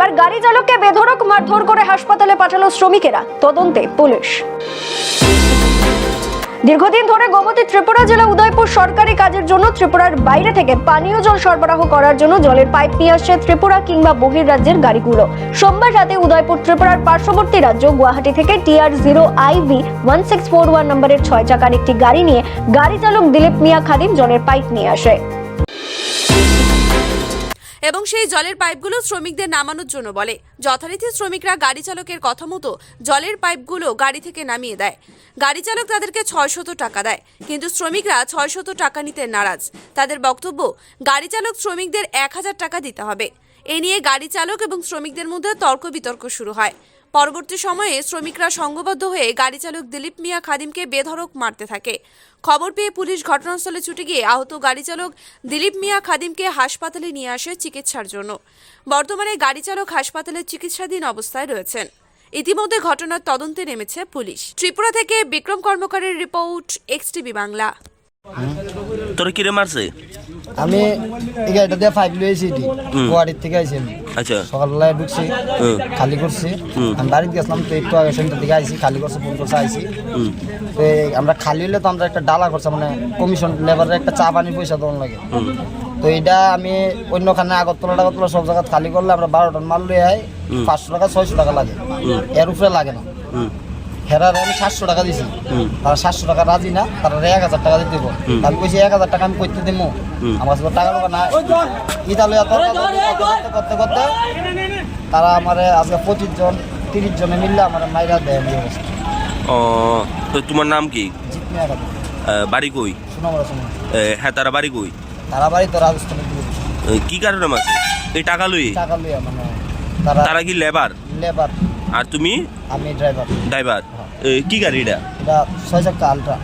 এবার গাড়ি চালককে বেধড়ক, মারধর করে হাসপাতালে পাঠালো শ্রমিকেরা। তদন্তে পুলিশ। দীর্ঘদিন ধরে গোমতী ত্রিপুরা জেলা উদয়পুর সরকারি কাজের জন্য ত্রিপুরার বাইরে থেকে পানীয় জল সরবরাহ করার জন্য জলের পাইপ নিয়ে আসছে ত্রিপুরা কিংবা বহির্রাজ্যের গাড়িগুলো। সোমবার রাতে উদয়পুর ত্রিপুরার পার্শ্ববর্তী রাজ্য গুয়াহাটি থেকে TR zero IV one six four one নম্বরের ছয় চাকার একটি গাড়ি নিয়ে গাড়ি চালক দিলীপ মিয়া খাদিম জলের পাইপ নিয়ে আসে। এবং সেই জলের পাইপগুলো শ্রমিকদের নামানোর জন্য বলে। যথারীতি শ্রমিকরা গাড়ি চালকের কথা মতো জলের পাইপগুলো গাড়ি থেকে নামিয়ে দেয়। গাড়ি চালক তাদেরকে ছয়শত টাকা দেয়, কিন্তু শ্রমিকরা ছয়শত টাকা নিতে নারাজ। তাদের বক্তব্য, গাড়ি চালক শ্রমিকদের এক হাজার টাকা দিতে হবে। এ নিয়ে গাড়ি চালক এবং শ্রমিকদের মধ্যে তর্ক বিতর্ক শুরু হয়। পরবর্তী সময়ে শ্রমিকরা সংঘবদ্ধ হয়ে গাড়ি চালক দিলীপ মিয়া খাদিমকে বেধড়ক মারতে থাকে। খবর পেয়ে পুলিশ ঘটনাস্থলে ছুটে গিয়ে আহত গাড়ি চালক দিলীপ মিয়া খাদিমকে হাসপাতালে নিয়ে আসে চিকিৎসার জন্য। বর্তমানে গাড়ি চালক হাসপাতালে চিকিৎসাধীন অবস্থায় রয়েছেন। ইতিমধ্যে ঘটনার তদন্তে নেমেছে পুলিশ। ত্রিপুরা থেকে বিক্রম কর্মকারের রিপোর্ট এক্সটিভি বাংলা। তোর কিরে মারছে? আমি এই গাড়িটা দিয়ে ফাইভ লইছি এটি। গুয়াহাটির থেকে আইছি আমি। আচ্ছা। সকালবেলায় ঢুকছি খালি করছি। আমি বাড়িতে গেছিলাম তো একটু আগে সেন্টার থেকে আইছি খালি করছে ফোন করছে আইছি। তো এই আমরা খালি হলে তো আমরা একটা ডালা করছে মানে কমিশন লেবারের একটা চা পানির পয়সা দেওয়ার লাগে। তো এটা আমি অন্যখানে আগরতলা টাগরতলা সব জায়গায় খালি করলে আমরা বারো টন মাল লই আই পাঁচশো টাকা ছয়শো টাকা লাগে। এর উপরে লাগে না। হেরার আমি সাতশো টাকা দিছি। তারা সাতশো টাকা রাজি না তারা এক হাজার টাকা দিতে দিব। আমি কইছি এক হাজার টাকা আমি করতে দিব। আমার কাছে টাকা টাকা না। ইতালে করতে করতে করতে তারা আমার আজকে পঁচিশ জন তিরিশ জনে মিললে আমার মাইরা দেয় ও তো তোমার নাম কি? বাড়ি কই? হ্যাঁ তারা বাড়ি কই? তারা বাড়ি তো রাজস্থানে কি কারণে মারছে? এই টাকা লই টাকা লইয়া মানে তারা তারা কি লেবার? লেবার। আর তুমি? আমি ড্রাইভার। ড্রাইভার। কি গাড়িটা ছয় চাকা আলট্রা।